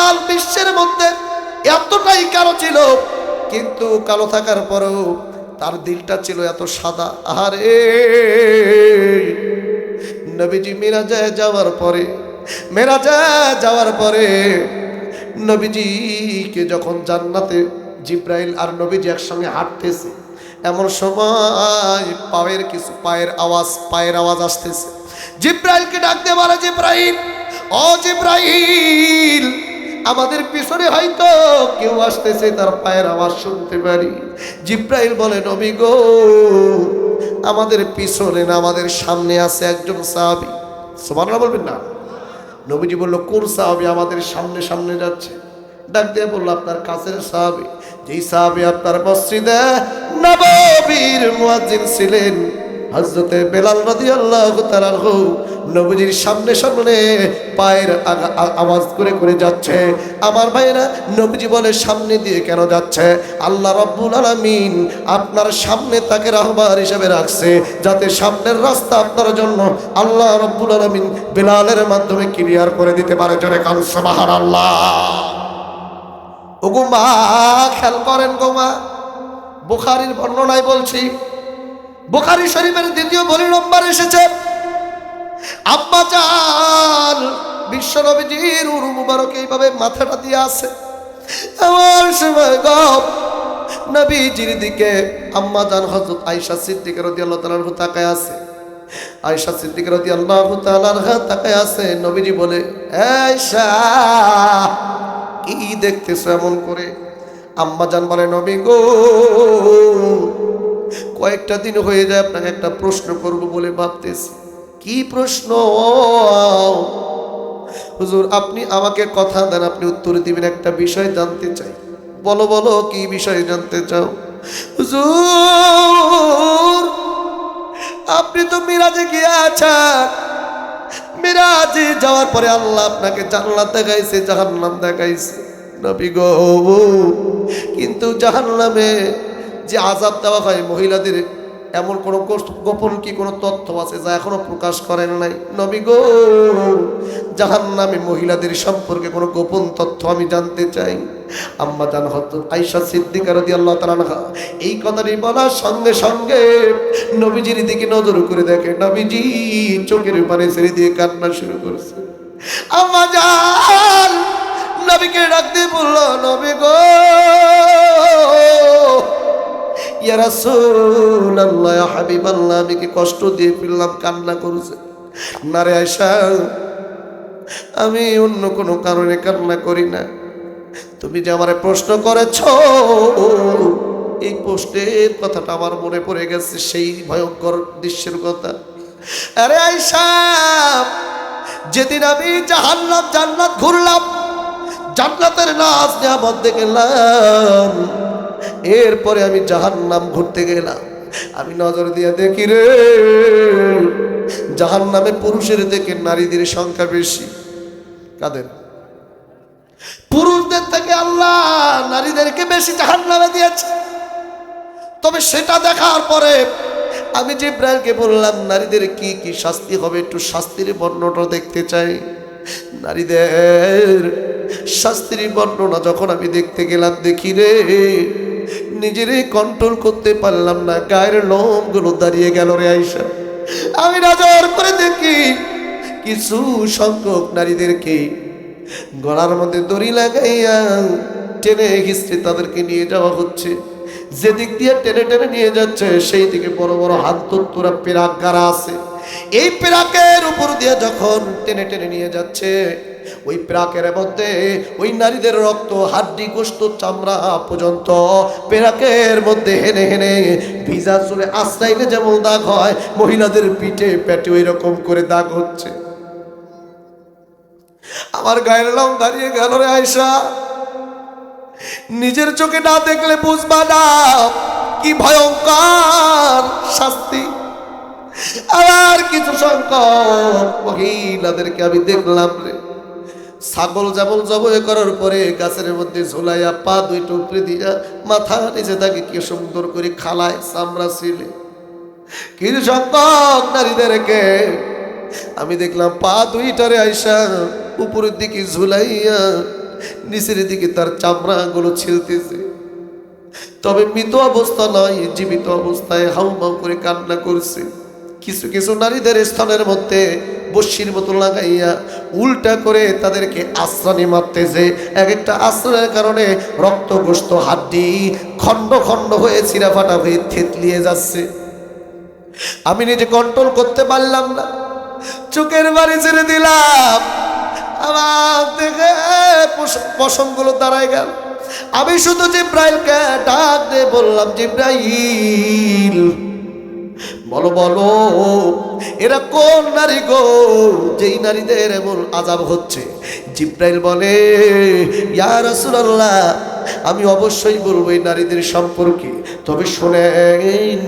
বিলাল বিশ্বের মধ্যে এতটাই কালো ছিল, কিন্তু কালো থাকার পরেও তার দিলটা ছিল এত সাদা। আহারে! নবীজি মিরাজে যাওয়ার পরে, মেরাজে যাওয়ার পরে নবীজিকে যখন জান্নাতে জিব্রাইল আর নবীজি একসঙ্গে হাঁটতেছে, এমন সময় পায়ের কিছু পায়ের আওয়াজ পায়ের আওয়াজ আসতেছে। জিব্রাইলকে ডাকতে বলে, জিব্রাইল! ও জিব্রাইল! আমাদের পিছনে হয়তো কেউ আসতেছে, তার পায়ের আওয়াজ শুনতে পারি। জিব্রাইল বলে, নবী গো, আমাদের পিছনে না, আমাদের সামনে আছে একজন সাহাবি। সোমানরা বলবেন না। নবীজি বলল, কোন সাহাবি আমাদের সামনে সামনে যাচ্ছে? ডাক দিয়ে বলল, আপনার কাছের সাহাবি। যেই সাহাবি আপনার মসজিদে নববীর মুয়াজ্জিন ছিলেন হজরতে বেলাল রাদিয়াল্লাহু তাআলা নবীজির সামনে সামনে পায়ের আওয়াজ করে করে যাচ্ছে। আমার ভাইরা নবীজি বলে, সামনে দিয়ে কেন যাচ্ছে? আল্লাহ রব্বুল আলামিন আপনার সামনে তাকে রাহবার হিসেবে রাখছে, যাতে সামনের রাস্তা আপনার জন্য আল্লাহ রব্বুল আলামিন বেলালের মাধ্যমে ক্লিয়ার করে দিতে পারে। জোরে কান, সুবহানাল্লাহ। ও গোমা খেয়াল করেন গোমা বুখারির বর্ণনায় বলছি বুখারি শরীফের দ্বিতীয় বলি নম্বর এসেছে। আব্বা চাল বিশ্ব নবীজির উরু মুবারক এইভাবে মাথাটা দিয়ে আছে এমন সময় গপ নবীজির দিকে আম্মা জান হজরত আয়েশা সিদ্দিকের রাদিয়াল্লাহু তাআলার তাকায় আছে আয়েশা সিদ্দিকের রাদিয়াল্লাহু তাআলার তাকায় আছে নবীজি বলে, আয়েশা, কি দেখতেছো এমন করে? আম্মা জান বলে, নবী গো কয়েকটা দিন হয়ে যায়, আপনাকে একটা প্রশ্ন করব বলে ভাবতেছি। কি প্রশ্ন? হুজুর, আপনি আমাকে কথা দেন, আপনি উত্তর দিবেন, একটা বিষয় জানতে চাই। বলো বলো, কি বিষয় জানতে চাও? হুজুর, আপনি তো মিরাজে গিয়ে আছেন। মিরাজে যাওয়ার পরে আল্লাহ আপনাকে জান্নাত দেখাইছে, জাহান্নাম দেখাইছে। নবী গো, কিন্তু জাহান্নামে যে আজাব দেওয়া হয় মহিলাদের, এমন কোনো গোপন কি কোনো তথ্য আছে যা এখনও প্রকাশ করেন নাই? নবী গো যাহার জাহান্নামে মহিলাদের সম্পর্কে কোনো গোপন তথ্য আমি জানতে চাই। আম্মা জান হত আইসা সিদ্দিকা রাদিয়াল্লাহু তাআলা আনহা, এই কথাটি বলার সঙ্গে সঙ্গে নবীজির দিকে নজর করে দেখে, নবীজি চোখের পানি ছেড়ে দিয়ে কান্না শুরু করছে। আম্মা জান, নবীকে ডাক দিয়ে বলল, নবী গো আমি কি কষ্ট দিয়ে ফেললাম কান্না করছে। না রে আয়সা আমি অন্য কোনো কারণে কান্না করি না। তুমি যে আমারে প্রশ্ন করেছ, এই প্রশ্নের কথাটা আমার মনে পড়ে গেছে, সেই ভয়ঙ্কর দৃশ্যের কথা। আরে আয়সা যেদিন আমি জাহান্নাম, জান্নাত ঘুরলাম, জান্নাতের নাচ নিয়ামত দেখলাম এরপরে আমি জাহান নাম ঘুরতে গেলাম। আমি নজর দিয়ে দেখি রে জাহান নামে পুরুষের থেকে নারীদের সংখ্যা বেশি। কাদের? পুরুষদের থেকে আল্লাহ নারীদেরকে বেশি জাহান্নামে দিয়েছে। তবে সেটা দেখার পরে আমি যে ইব্রাহিমকে বললাম, নারীদের কি কি শাস্তি হবে? একটু শাস্তির বর্ণনা দেখতে চাই। নারীদের শাস্তির বর্ণনা যখন আমি দেখতে গেলাম, দেখি রে নিজেরে কন্ট্রোল করতে পারলাম না। গায়ের লোমগুলো দাঁড়িয়ে গেল রে আইসা আমি নজর করে দেখি কিছু সংখ্যক নারীদেরকে গলার মধ্যে দড়ি লাগাইয়া টেনে হিস্ট্রি তাদেরকে নিয়ে যাওয়া হচ্ছে। যেদিক দিয়ে টেনে টেনে নিয়ে যাচ্ছে সেই দিকে বড় বড় হাত তোরা গাড়া আছে। এই পেরাকের উপর দিয়ে যখন টেনে টেনে নিয়ে যাচ্ছে, ওই প্রাকের মধ্যে ওই নারীদের রক্ত, হাড্ডি গোস্ত চামড়া পর্যন্ত পেরাকের মধ্যে হেনে হেনে ভিজা চলে আশ্রাইলে যেমন দাগ হয়, মহিলাদের পিঠে পেটে ওই রকম করে দাগ হচ্ছে। আমার গায়ের লং দাঁড়িয়ে গেল রে আয়সা নিজের চোখে না দেখলে বুঝবা না কি ভয়ঙ্কর শাস্তি। আর কিছু সংকট মহিলাদেরকে আমি দেখলাম রে। ছাগল যেমন জবয় করার পরে গাছের মধ্যে ঝোলাইয়া পা দুইটা উপরে দিয়া মাথা নিচে তাকে কি সুন্দর করে খালায় চামড়া ছিলে। কিছু সংখ্যক নারীদেরকে আমি দেখলাম পা দুইটারে আইসা উপরের দিকে ঝুলাইয়া নিচের দিকে তার চামড়া চামড়াগুলো ছিলতেছে। তবে মৃত অবস্থা নয়, জীবিত অবস্থায় হাউমাউ করে কান্না করছে। কিছু কিছু নারীদের স্থানের মধ্যে বস্যির মতো লাগাইয়া উল্টা করে তাদেরকে আশ্রানি মারতেছে এক একটা আশ্রয়ের কারণে রক্তগ্রস্ত হাড্ডি, খণ্ড খণ্ড হয়ে চিরাফাটা হয়ে থেতলিয়ে যাচ্ছে। আমি নিজে কন্ট্রোল করতে পারলাম না। চোখের বাড়ি ছেড়ে দিলাম। আমার দেখে পশমগুলো দাঁড়ায় গেল। আমি শুধু জিব্রাইলকে ডাক দিয়ে বললাম, জিব্রাইল! বলো বলো, এরা কোন নারী গো? যেই নারীদের এমন আজাব হচ্ছে। জিব্রাইল বলে, ইয়া রাসূলুল্লাহ, আমি অবশ্যই বলব এই নারীদের সম্পর্কে। তবে শোনেন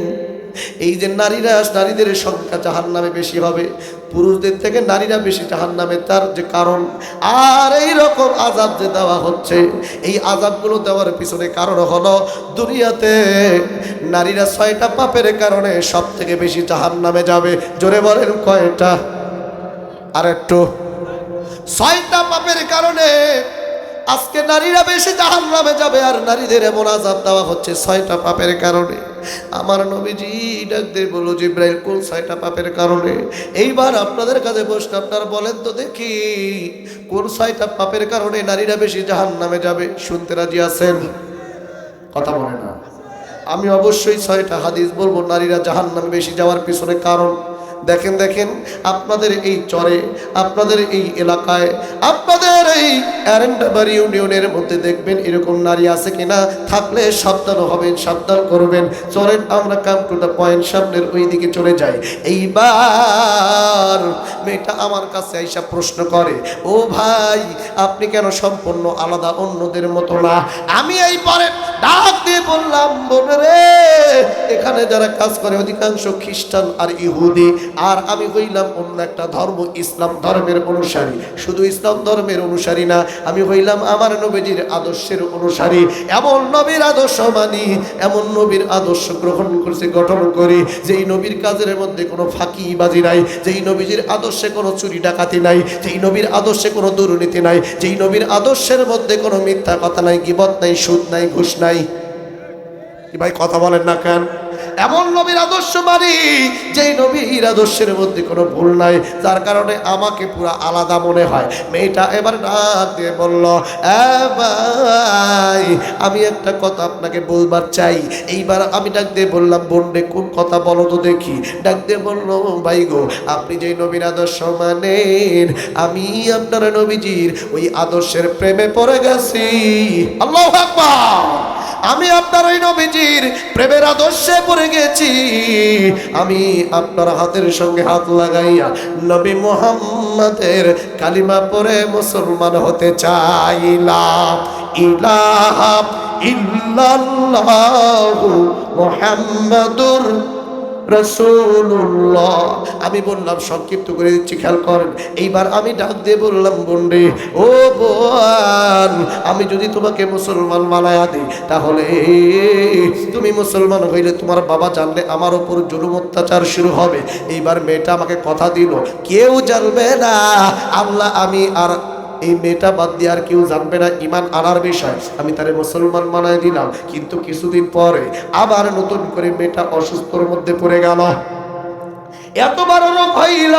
এই যে নারীরা, নারীদের সংখ্যা জাহান নামে বেশি হবে, পুরুষদের থেকে নারীরা বেশি জাহান নামে তার যে কারণ, আর এই রকম আজাব যে দেওয়া হচ্ছে, এই আজাবগুলো দেওয়ার পিছনে কারণ হলো দুনিয়াতে নারীরা ছয়টা পাপের কারণে সব থেকে বেশি জাহান নামে যাবে। জোরে বলেন কয়টা? আর একটু। ছয়টা পাপের কারণে আজকে নারীরা বেশি জাহান নামে যাবে, আর নারীদের এমন আজাব দেওয়া হচ্ছে, ছয়টা পাপের কারণে। আমার নবীজি ডাক দিয়ে যে ইব্রাহিম কোন সাইটা পাপের কারণে? এইবার আপনাদের কাছে বসে আপনারা বলেন তো দেখি, কোন সাইটা পাপের কারণে নারীরা বেশি জাহান নামে যাবে? শুনতে রাজি আছেন? কথা বলে না। আমি অবশ্যই ছয়টা হাদিস বলব, নারীরা জাহান নামে বেশি যাওয়ার পিছনে কারণ। দেখেন দেখেন, আপনাদের এই চরে, আপনাদের এই এলাকায়, আপনাদের এই অ্যারেন্ডাবাড়ি ইউনিয়নের মধ্যে দেখবেন এরকম নারী আছে কিনা? থাকলে সাবধান হবেন, সাবধান করবেন। চলেন, আমরা কাম টু দ্য পয়েন্ট সামনের ওই দিকে চলে যাই। এইবার মেয়েটা আমার কাছে আইসা প্রশ্ন করে, ও ভাই, আপনি কেন সম্পূর্ণ আলাদা অন্যদের মতো না? আমি এই পরে ডাক দিয়ে বললাম, বোন রে, এখানে যারা কাজ করে অধিকাংশ খ্রিস্টান আর ইহুদি। আর আমি হইলাম অন্য একটা ধর্ম, ইসলাম ধর্মের অনুসারী। শুধু ইসলাম ধর্মের অনুসারী না, আমি হইলাম আমার নবীজির আদর্শের অনুসারী। এমন নবীর আদর্শ মানি, এমন নবীর আদর্শ গ্রহণ করছে, গঠন করি, যেই নবীর কাজের মধ্যে কোনো ফাঁকিবাজি নাই, যেই নবীজির আদর্শে কোনো চুরি ডাকাতি নাই, যেই নবীর আদর্শে কোনো দুর্নীতি নাই, যেই নবীর আদর্শের মধ্যে কোনো মিথ্যা কথা নাই, গিবত নাই, সুদ নাই, ঘুষ নাই কি ভাই কথা বলেন না কেন? এমন নবীর আদর্শ মানি যেই নবীর আদর্শের মধ্যে কোনো ভুল নাই, যার কারণে আমাকে পুরো আলাদা মনে হয়। মেয়েটা এবার ডাক দিয়ে বলল, "এ ভাই, আমি একটা কথা আপনাকে বলবার চাই। এইবার আমি ডাক দিয়ে বললাম, বোনডে, কোন কথা বলো তো দেখি। ডাক দিয়ে বলল, ভাই গো, আপনি যেই নবীর আদর্শ মানেন, আমি আপনার নবীজির ওই আদর্শের প্রেমে পড়ে গেছি। আল্লাহ আকবার! আমি আপনার ওই নবীজির প্রেমের আদর্শে পড়ে গেছি। আমি আপনার হাতের সঙ্গে হাত লাগাইয়া নবী মোহাম্মদের কালিমা পরে মুসলমান হতে চাইলাম। ইলাহা ইল্লাল্লাহু মুহাম্মাদুর রসুল্লাহ আমি বললাম, সংক্ষিপ্ত করে দিচ্ছি, খেয়াল করেন। এইবার আমি ডাক দিয়ে বললাম, বন্ডে, ও বোন, আমি যদি তোমাকে মুসলমান মানায়া দিই, তাহলে তুমি মুসলমান হইলে তোমার বাবা জানলে আমার ওপর জুলুম অত্যাচার শুরু হবে। এইবার মেয়েটা আমাকে কথা দিল, কেউ জানবে না, আল্লাহ আমি আর এই মেয়েটা বাদ দিয়ে আর কেউ জানবে না ইমান আনার বিষয়। আমি তারে মুসলমান মানায় দিলাম, কিন্তু কিছুদিন পরে আবার নতুন করে মেয়েটা অসুস্থর মধ্যে পড়ে গেল। এতবার রোগ হইল,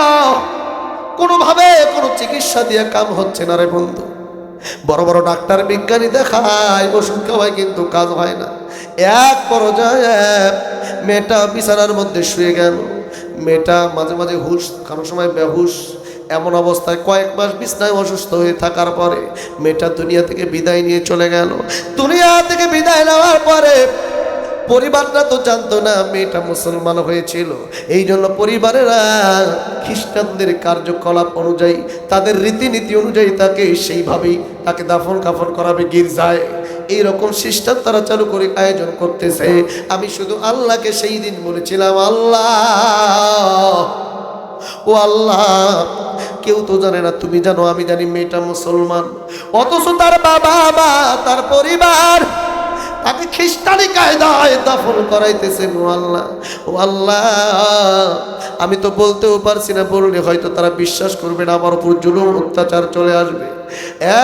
কোনোভাবে কোনো চিকিৎসা দিয়ে কাম হচ্ছে না রে বন্ধু। বড় বড় ডাক্তার বিজ্ঞানী দেখায়, ওষুধ খাওয়ায় কিন্তু কাজ হয় না। এক পর্যায়ে মেয়েটা বিছানার মধ্যে শুয়ে গেল। মেয়েটা মাঝে মাঝে হুশ কারও সময় বেহুশ। এমন অবস্থায় কয়েক মাস বিছনায় অসুস্থ হয়ে থাকার পরে মেয়েটা দুনিয়া থেকে বিদায় নিয়ে চলে গেল। দুনিয়া থেকে বিদায় নেওয়ার পরে পরিবারটা তো জানতো না মেয়েটা মুসলমান হয়েছিল। এই জন্য পরিবারেরা খ্রিস্টানদের কার্যকলাপ অনুযায়ী, তাদের রীতিনীতি অনুযায়ী তাকে সেইভাবেই তাকে দাফন কাফন করাবে, গির্জায়। এইরকম সিস্টেম তারা চালু করে আয়োজন করতেছে। আমি শুধু আল্লাহকে সেই দিন বলেছিলাম, আল্লাহ, ও আল্লাহ কেউ তো জানে না, তুমি জানো আমি জানি মেয়েটা মুসলমান। অথচ তার বাবা মা, তার পরিবার, তাকে খ্রিস্টানি কায়দায় দাফন করাইতেছেন ও আল্লাহ ও আল্লাহ, আমি তো বলতেও পারছি না, বললে হয়তো তারা বিশ্বাস করবে না, আমার উপর জুলুম, অত্যাচার চলে আসবে।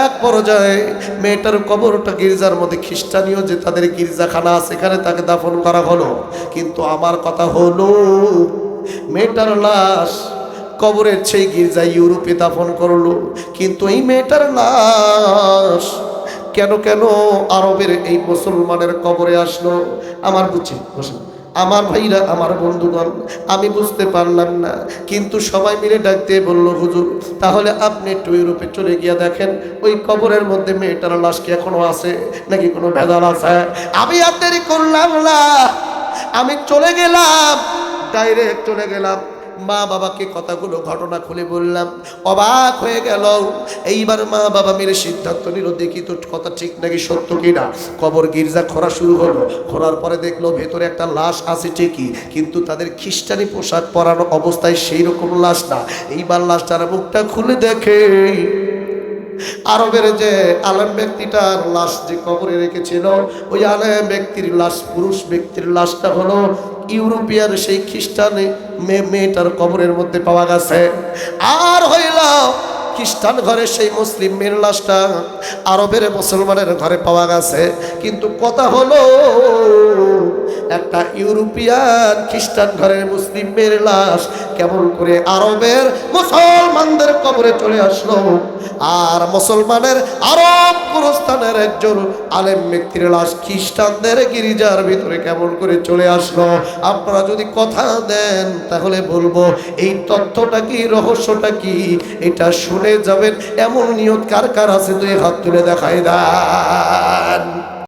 এক পর্যায়ে মেয়েটার কবরটা গির্জার মধ্যে খ্রিস্টানীয় যে তাদের গির্জাখানা আছে, সেখানে তাকে দাফন করা হলো। কিন্তু আমার কথা হলো, মেয়েটার লাশ কবরের সেই গির্জা ইউরোপে দাফন করল। কিন্তু এই মেয়েটার লাশ কেন কেন আরবের এই মুসলমানের কবরে আসলো? আমার বুঝছি। আমার ভাইরা, আমার বন্ধুগণ, আমি বুঝতে পারলাম না। কিন্তু সবাই মিলে ডাক দিয়ে বলল, হুজুর, তাহলে আপনি একটু ইউরোপে চলে গিয়ে দেখেন, ওই কবরের মধ্যে মেয়েটার লাশ কি এখনও আছে? নাকি কোনো ভেজাল আছে? আমি দেরি করলাম না। আমি চলে গেলাম, ডাইরেক্ট চলে গেলাম। মা বাবাকে কথাগুলো, ঘটনা খুলে বললাম। অবাক হয়ে গেল। এইবার মা বাবা মেরে সিদ্ধান্ত নিল, দেখি তো কথা ঠিক নাকি সত্য কিনা। কবর গির্জা খরা শুরু হলো। খোলার পরে দেখল ভেতরে একটা লাশ আছে ঠিকই, কিন্তু তাদের খ্রিস্টানি পোশাক পরানো অবস্থায় সেই রকম লাশ না। এইবার লাশটার মুখটা খুলে দেখে। আরবের যে আলেম ব্যক্তিটার লাশ যে কবরে রেখেছিল, ওই আলেম ব্যক্তির লাশ, পুরুষ ব্যক্তির লাশটা হলো ইউরোপিয়ান সেই খ্রিস্টানে মেয়ে মেয়েটার কবরের মধ্যে পাওয়া গেছে। আর হইল খ্রিস্টান ঘরে সেই মুসলিম মেয়ের লাশটা আরবের মুসলমানের ঘরে পাওয়া গেছে। কিন্তু কথা হলো একটা ইউরোপিয়ান খ্রিস্টান ঘরের মুসলিম মেয়ের লাশ কেমন করে আরবের মুসলমানদের কবরে চলে আসলো। আর মুসলমানের আরব পুরস্থানের একজন আলেম ব্যক্তির লাশ খ্রিস্টানদের গিরিজার ভিতরে কেমন করে চলে আসলো। আপনারা যদি কথা দেন, তাহলে বলব, এই তথ্যটা কি, রহস্যটা কি? এটা শুনে যাবেন, এমন নিয়ত কার কার আছে, দুই হাত তুলে দেখাই দেন।